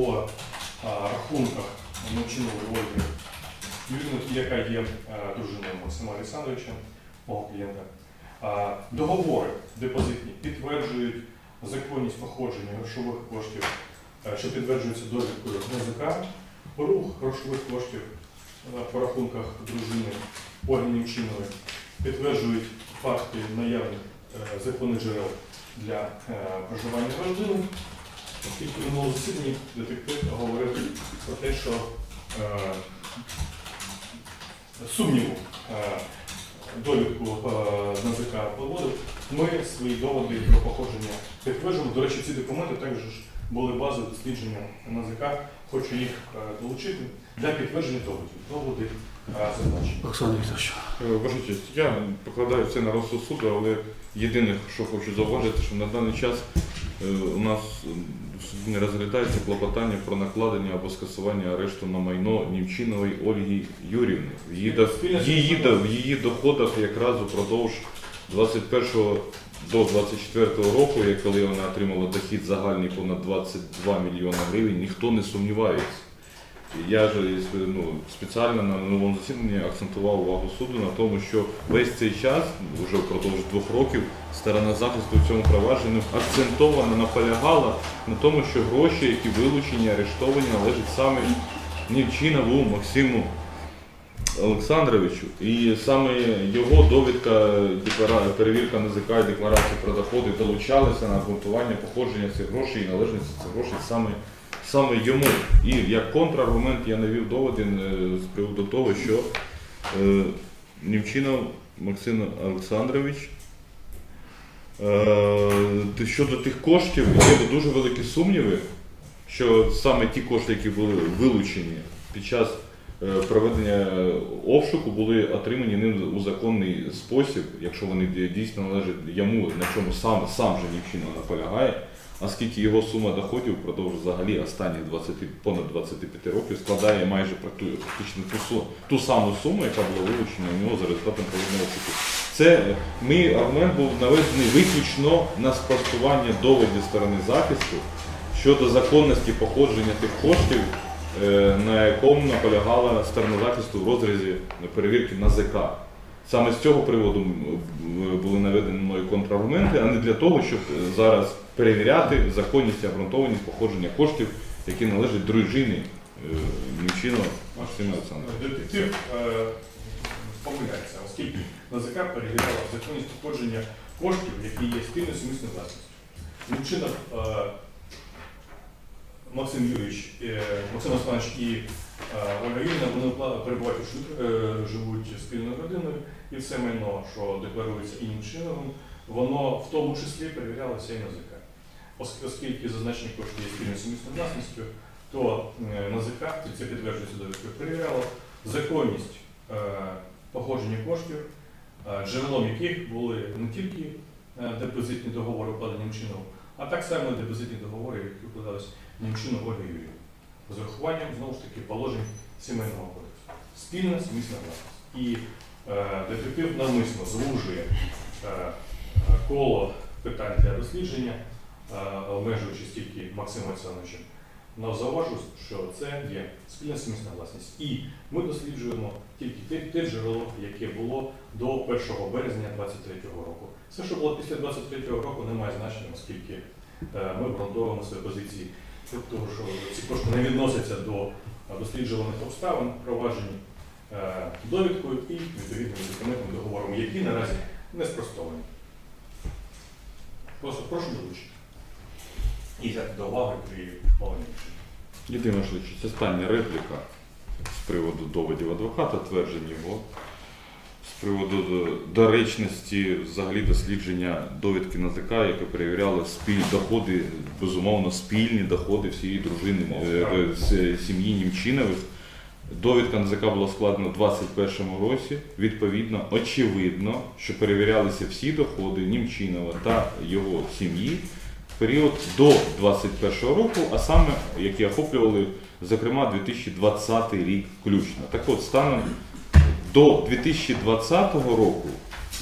по рахунках Мовчинової Ольги Юрійовни, яка є дружиною Максима Олександровича, мого клієнта. Договори депозитні підтверджують законність походження грошових коштів, е, що підтверджується довідкою НЗК. Рух грошових коштів е, по рахунках дружини Ольги Німчинової підтверджують факти наявних е, законних джерел для е, проживання родини. Оскільки в минулому засіданні детектив говорив про те, що е, сумніву е, довідку е, НАЗК проводив, ми свої доводи про походження підтверджуємо. До речі, ці документи також були базою дослідження НАЗК. Хочу їх е, долучити для підтвердження доводів. Доводи е, зазначені. Олександр Вікторович. Е, Ваша честь, я покладаю це на розсуд суду, але єдине, що хочу зауважити, що на даний час е, у нас е, в суді не розглядається клопотання про накладення або скасування арешту на майно Німчинової Ольги Юрівни. В її, до- в її, до- в її доходах якраз упродовж 21 до 24 року, як коли вона отримала дохід загальний понад 22 мільйони гривень, ніхто не сумнівається. Я ж ну, спеціально на новому засіданні акцентував увагу суду на тому, що весь цей час, вже впродовж двох років, сторона захисту в цьому провадженні акцентовано наполягала на тому, що гроші, які вилучені, арештовані, належать саме Нівчинову Максиму Олександровичу. І саме його довідка, перевірка НЗК і декларація про доходи долучалися на обґрунтування походження цих грошей і належності цих грошей саме саме йому. І як контраргумент я навів доводи е, з приводу того, що е, Німчинов Максим Олександрович щодо тих коштів є дуже великі сумніви, що саме ті кошти, які були вилучені під час е, проведення обшуку, були отримані ним у законний спосіб, якщо вони дійсно належать йому, на чому сам, сам же Німчинов наполягає. Оскільки його сума доходів впродовж взагалі останніх 20, понад 25 років складає майже практично ту, ту саму суму, яка була вилучена у нього за результатом проведеного обшуку. Це мій аргумент був наведений виключно на спростування доводів сторони захисту щодо законності походження тих коштів, е, на якому наполягала сторона захисту в розрізі перевірки на ЗК. Саме з цього приводу були наведені мною контраргументи, а не для того, щоб е, зараз перевіряти законність і обґрунтованість походження коштів, які належать дружині е, Максима Олександровича. Помиляється, оскільки НАЗК перевіряла законність походження коштів, які є спільною сумісною власністю. Лучинов е, Максим Юрійович, е, Максим Олександрович і е, Ольга Юрійовна, вони перебувають живуть спільною родиною, і все майно, що декларується іншим чином, воно в тому числі перевірялося і НАЗК. Оскільки зазначені кошти є спільною сумісною власністю, то НАЗК, це підтверджується довідкою, перевіряло законність походження коштів, е, джерелом яких були не тільки е, депозитні договори, укладені Німчином, а так само депозитні договори, які укладалися Німчином Ольгою Юрією. З урахуванням, знову ж таки, положень сімейного кодексу. Спільна сумісна власність. І е, детектив навмисно звужує е, коло питань для дослідження, е, обмежуючись тільки Максимом Олександровичем. Но зауважу, що це є спільна сумісна власність. І ми досліджуємо тільки те, те джерело, яке було до 1 березня 2023 року. Все, що було після 2023 року, не має значення, оскільки е, ми обґрунтовуємо свої позиції того, що ці кошти не відносяться до досліджуваних обставин, проваджені е, довідкою і відповідними документами договорами, які наразі не спростовані. Просто прошу долучити. І взяти до уваги при повній. Єдине, що це остання репліка з приводу доводів адвоката, тверджень його, з приводу доречності взагалі дослідження довідки НАЗК, яке перевіряло спіль, доходи, безумовно, спільні доходи всієї дружини е, е, з- сім'ї Німчинових. Довідка НЗК була складена у 2021 році. Відповідно, очевидно, що перевірялися всі доходи Німчинова та його сім'ї період до 2021 року, а саме які охоплювали, зокрема, 2020 рік включно. Так от, станом до 2020 року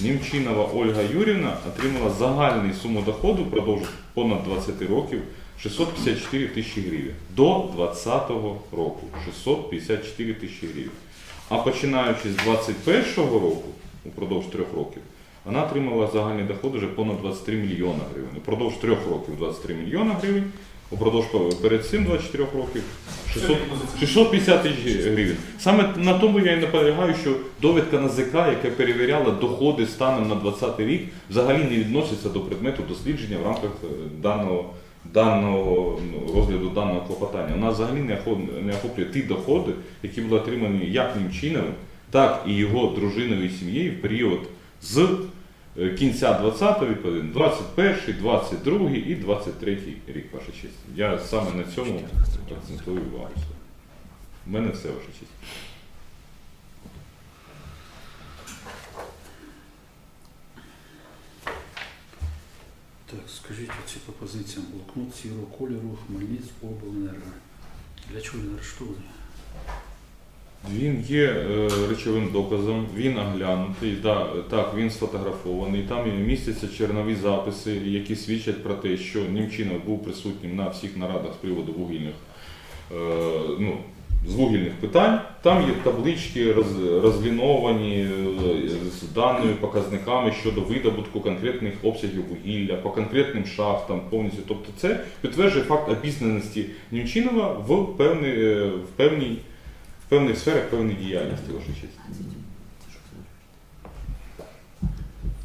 Німчинова Ольга Юрівна отримала загальну суму доходу впродовж понад 20 років 654 тисячі гривень. До 2020 року 654 тисячі гривень. А починаючи з 2021 року, упродовж трьох років, вона отримала загальний доход вже понад 23 мільйона гривень. Упродовж трьох років 23 мільйона гривень, упродовж перед цим 24 років 600, 650 тисяч гривень. Саме на тому я і наполягаю, що довідка НАЗК, яка перевіряла доходи станом на 2020 рік, взагалі не відноситься до предмету дослідження в рамках е, даного, даного ну, розгляду даного клопотання. Вона взагалі не охоплює ті доходи, які були отримані як Німчиновим, так і його дружиною і сім'єю в період з е, кінця 20-го, відповідно, 21, 22 і 23 рік, ваша честь. Я саме на цьому акцентую увагу. У мене все, ваша честь. Так, скажіть оці пропозиції. Блокнот сірого кольору Хмельницького обленерго. Для чого він арештований? Він є е, речовим доказом, він оглянутий, да, так, він сфотографований. Там містяться чернові записи, які свідчать про те, що Німчинов був присутнім на всіх нарадах з приводу вугільних, е, ну, з вугільних питань. Там є таблички роз, розліновані е, з даними показниками щодо видобутку конкретних обсягів вугілля, по конкретним шахтам повністю. Тобто це підтверджує факт обізнаності Німчинова в, певний, е, в певній в певних сферах певної діяльності, ваша честь.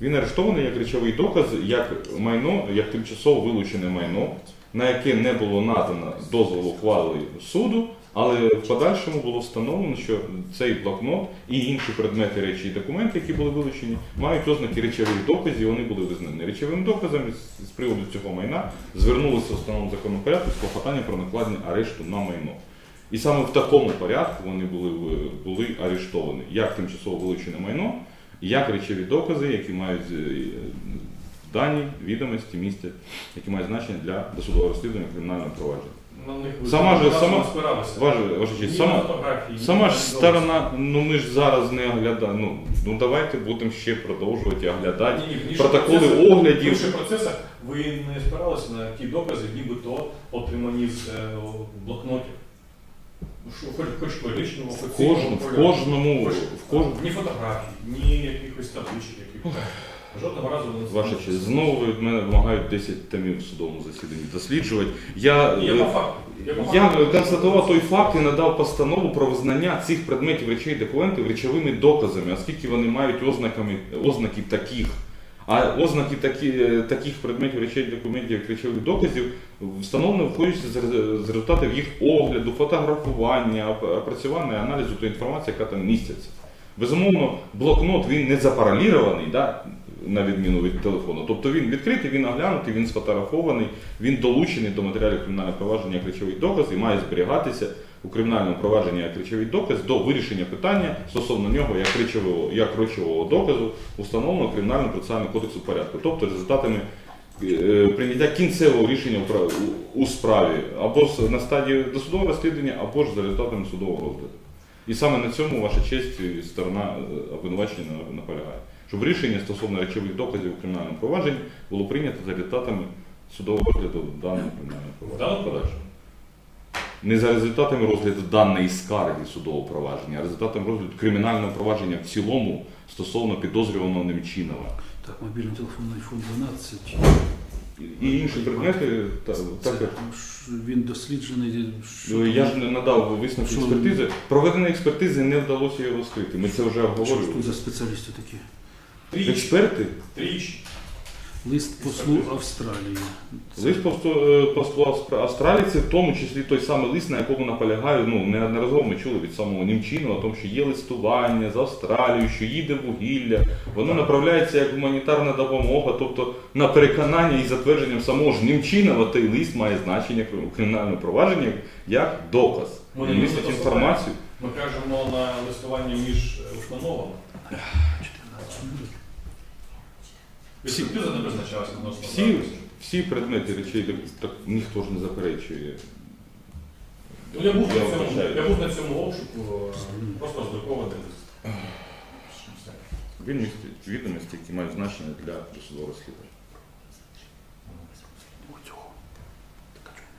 Він арештований як речовий доказ, як майно, як тимчасово вилучене майно, на яке не було надано дозволу ухвали суду, але в подальшому було встановлено, що цей блокнот і інші предмети речі і документи, які були вилучені, мають ознаки речових доказів, і вони були визнані речовим доказом. З- приводу цього майна звернулися в основному законному з клопотанням про накладення арешту на майно. І саме в такому порядку вони були, були арештовані як тимчасово вилучене майно, як речові докази, які мають е, дані, відомості, місця, які мають значення для досудового розслідування кримінального провадження. Сама ж- сама-. Ваша, ваша честь, сама, сама ж сторона, ну ми ж зараз не оглядаємо. Ну, ну давайте будемо ще продовжувати оглядати. Ні, в Протоколи процесах- В оглядів. інших процесах ви не спиралися на ті докази, нібито отримані з е, блокнотів. Що, хоч, хоч колишнього, хоч В кожному, в кожному, Хоч- в кожному. Ні фотографій, ні якихось табличок, яких жодного разу не Ваша честь, знову ви від мене вимагають 10 томів в судовому засіданні досліджувати. Я, Ні, Я е, по факту. Я, по Я факту. констатував той факт і надав постанову про визнання цих предметів речей документів речовими доказами, оскільки вони мають ознаками, ознаки таких. А ознаки такі, е, таких предметів речей документів, як речових доказів, встановлено виходячи з результатів їх огляду, фотографування, опрацювання, аналізу тої інформації, яка там міститься. Безумовно, блокнот він не запаралірований, да, на відміну від телефону. Тобто він відкритий, він оглянутий, він сфотографований, він долучений до матеріалів кримінального провадження як речовий доказ і має зберігатися у кримінальному провадженні як речовий доказ до вирішення питання стосовно нього як речового, як речового доказу, установленого кримінальним процесуальним кодексу порядку, тобто результатами е, прийняття кінцевого рішення у прав- у- у справі або на стадії досудового розслідування, або ж за результатами судового розгляду. І саме на цьому ваша честь сторона е, обвинувачення наполягає. Щоб рішення стосовно речових доказів у кримінальному провадженні було прийнято за результатами судового розгляду даного кримінального провадження. Не за результатами розгляду даної скарги судового провадження, а результатами розгляду кримінального провадження в цілому стосовно підозрюваного Немчинова. Так, мобільний телефон iPhone 12. І- інші предмети та, Це, також. він досліджений. що Ну, Я там- ж не надав висновки Що? експертизи. Проведені експертизи не вдалося його розкрити. Ми це вже Що ж обговорювали. тут за спеціалісти такі? Експерти Тричі. Лист послу Австралії. Це- Лист посту- е, послу Австралії, це в тому числі той самий лист, на якому наполягаю, ну неодноразово ми чули від самого Німчинова, тому що є листування з Австралією, що їде вугілля, воно направляється як гуманітарна допомога, тобто на переконання і затвердженням самого ж Німчинова той лист має значення в кримінальному провадженні як доказ. Вони Він містить інформацію. Ми кажемо на листування між установами. 14 минут. Експертиза не відносно. Всі, всі предмети речей, так, ніхто ж не заперечує. Ну, я, був на цьому, вважаю. я був на цьому обшуку, е, просто роздрукований лист. Він містить відомості, які мають значення для досудового розслідування. Ось цього. Так, а чому?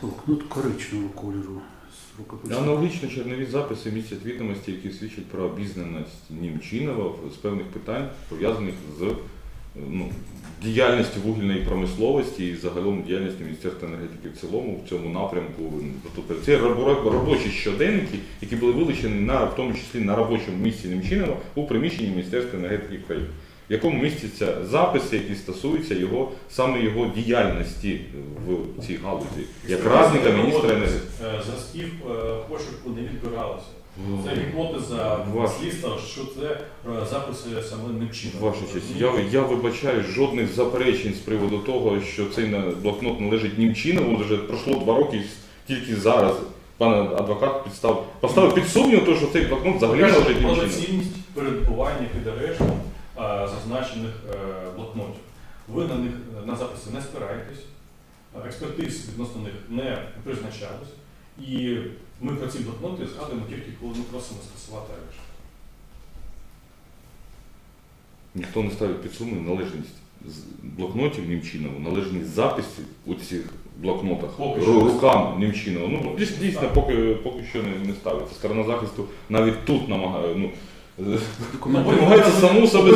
Блокнот коричневого кольору з. Аналогічно чернові записи містять відомості, які свідчать про обізнаність Німчинова з певних питань, пов'язаних з е, ну, діяльністю вугільної промисловості і загалом діяльністю Міністерства енергетики в цілому в цьому напрямку. Тобто це робочі щоденники, які були вилучені на, в тому числі на робочому місці Німчинова у приміщенні Міністерства енергетики України. В якому містяться записи, які стосуються його саме його діяльності в цій галузі, як радника міністра енергетики. Е, Зразків е, пошуку не відбиралося. Це гіпотеза слідства, що це е, записи саме Немчинова. Ваша честь, я, я вибачаю жодних заперечень з приводу того, що цей блокнот належить Німчинову. Вже пройшло два роки тільки зараз. Пан адвокат підстав поставив під сумнів, то, що цей блокнот взагалі належить По-перше, про Німчинову. доцільність перебування під арештом зазначених е, блокнотів. Ви на них е, на записи не спираєтесь, е, експертиз відносно них не призначалось. І ми про ці блокноти згадуємо тільки коли ми просимо скасувати арешт. Ніхто не ставить під сумнів належність блокнотів Німчинову, належність записів у цих блокнотах Поки рукам Німчинова. Ну дійсно, дійсно поки, поки що не, не ставиться. Сторона захисту навіть тут намагає. Ну, Документи Намагається саму себе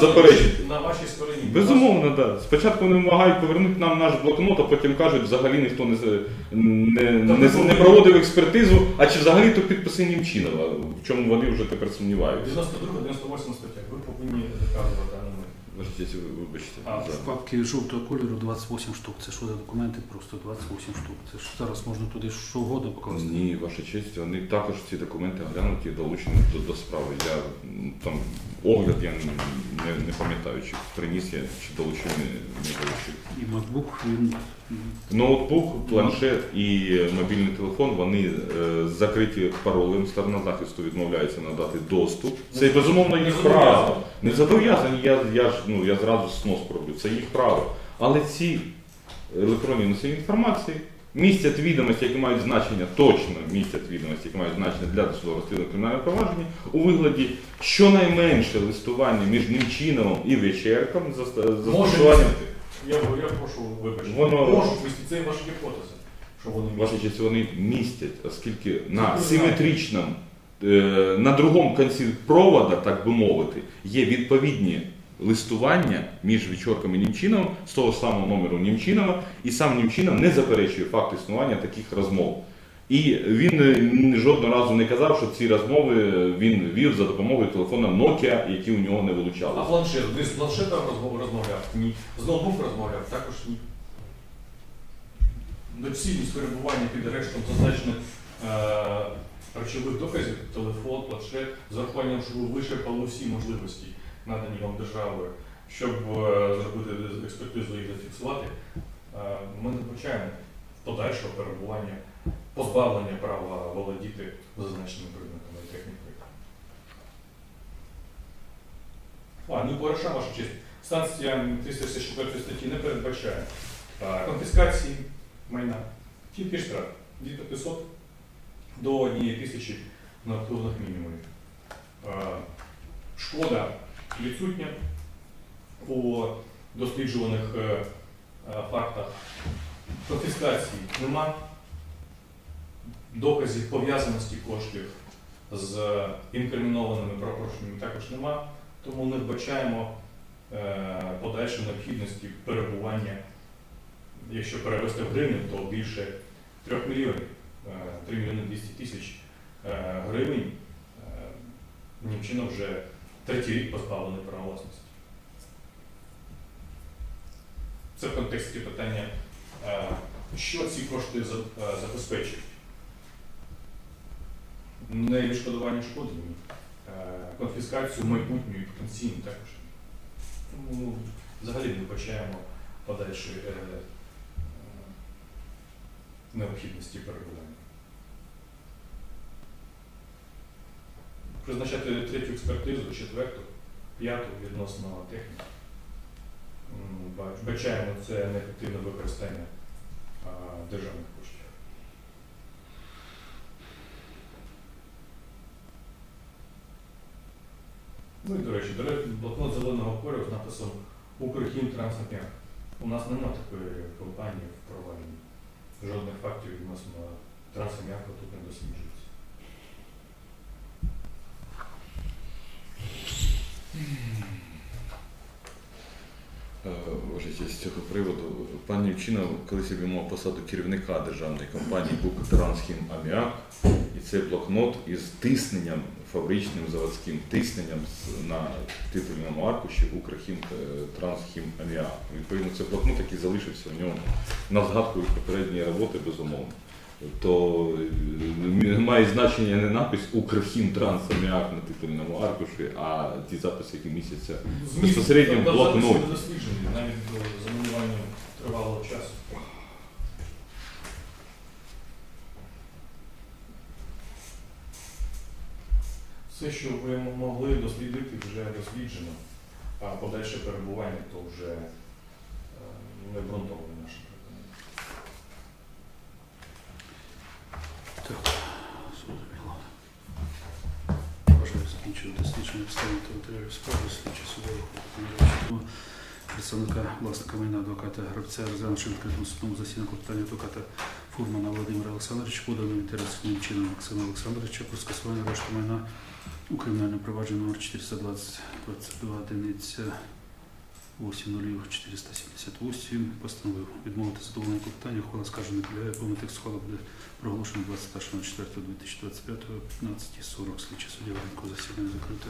заперечити. На вашій стороні. Безумовно, так. Да. Спочатку вони вимагають повернути нам наш блокнот, а потім кажуть, взагалі ніхто не, не, не, не проводив експертизу, а чи взагалі то підписи Німчинова, в чому вони вже тепер сумніваються. 92 98 стаття. Ви повинні доказувати. Вибачте, вибачте. А, за- в папці жовтого кольору 28 штук. Це що за документи? Просто 28 штук. Це ж зараз можна туди що угодно покласти. Ні, ваша честь, вони також ці документи оглянуті і долучені до, до справи. Я там огляд я не, не, не пам'ятаю, чи приніс я, чи долучив, не, не долучив. І MacBook він Ноутбук, планшет і мобільний телефон вони е, закриті паролем. Сторона захисту відмовляється надати доступ. Це безумовно їх право. Не зобов'язані, я, я ж ну я зразу снос роблю. Це їх право. Але ці електронні носії інформації містять відомості, які мають значення, точно містять відомості, які мають значення для досудового розслідування кримінального провадження у вигляді щонайменше листування між Німчиновим і Вечерком за, за застосуванням. Я, я прошу вибачити. Воно- Можуть містити. Це ваша гіпотеза. Що вони містять. честь, вони містять, оскільки на симетричному, е, на другому кінці провода, так би мовити, є відповідні листування між Вічорком і Німчиновим з того самого номеру Німчинова, і сам Німчинов не заперечує факт існування таких розмов. І він е, жодного разу не казав, що ці розмови він вів за допомогою телефона Nokia, які у нього не вилучали. А планшет? Ви з планшетом розмов- розмовляв? Ні. З ноутбук розмовляв? Також ні. Доцільність перебування під арештом зазначених е, речових доказів, телефон, планшет, з урахуванням, що ви вичерпали всі можливості, надані вам державою, щоб е, зробити експертизу і зафіксувати, е, ми не вбачаємо подальшого перебування, позбавлення права володіти зазначеними предметами і технікою. А, ну і по ваша честь. Станція 364 статті не передбачає конфіскації майна. Тільки штраф від 500 до 1 тисячі натурних мінімумів. Шкода відсутня по досліджуваних е, е, фактах. Конфіскації нема. Доказів пов'язаності коштів з інкримінованими правопорушеннями також нема. Тому не вбачаємо е, подальшої необхідності перебування, якщо перевести в гривні, то більше 3 мільйонів, е, 3 мільйони 200 тисяч е, гривень. Е, Німчина вже третій рік позбавлений права власності. Це в контексті питання, е, що ці кошти е, забезпечують. Не відшкодування шкоди. Е, конфіскацію майбутню і потенційну також. Тому взагалі не вбачаємо подальшої е, е, необхідності перебування. Призначати третю експертизу, четверту, п'яту відносно техніки. М, бач- Вбачаємо це неефективне використання державних коштів. Ну і до речі, блокнот зеленого кольору з написом Укрхімтрансаміак. У нас немає такої компанії в провадженні. жодних фактів відносно трансаміаку тут не досліджується. Е, Ваша честь, цього приводу пан Німчина колись обіймав посаду керівника державної компанії «Укртрансхім Аміак», і це блокнот із тисненням, фабричним заводським тисненням на титульному аркуші «Укрхім е, Трансхім Аміак». Відповідно, це блокнот, який залишився в ньому на згадку попередньої роботи, безумовно. То е, має значення не напис «Укрхім Трансаміак» на титульному аркуші, а ті записи, які містяться Безпосередньо в блокноті. досліджені, навіть до замінування тривалого часу. Все, що ви могли дослідити, вже досліджено, а подальше перебування то вже е, не ґрунтоване наше переконання. Так, зрозуміло. Бажаю закінчити дослідження обставин та матеріалів справи, слідчі виконання представника власника майна адвоката в відкритому судовому засіданні клопотання адвоката Фурмана Володимира Олександровича, поданим інтересним чином Максима Олександровича про скасування арешту майна у кримінальному провадженні номер 420 22 одиниця 80478 постановив відмовити задоволення клопотання, ухвала скаже не підлягає, повний текст схвала буде проголошено 21.04.2025 о 15.40. Слідчі суддя ринку засідання закрите.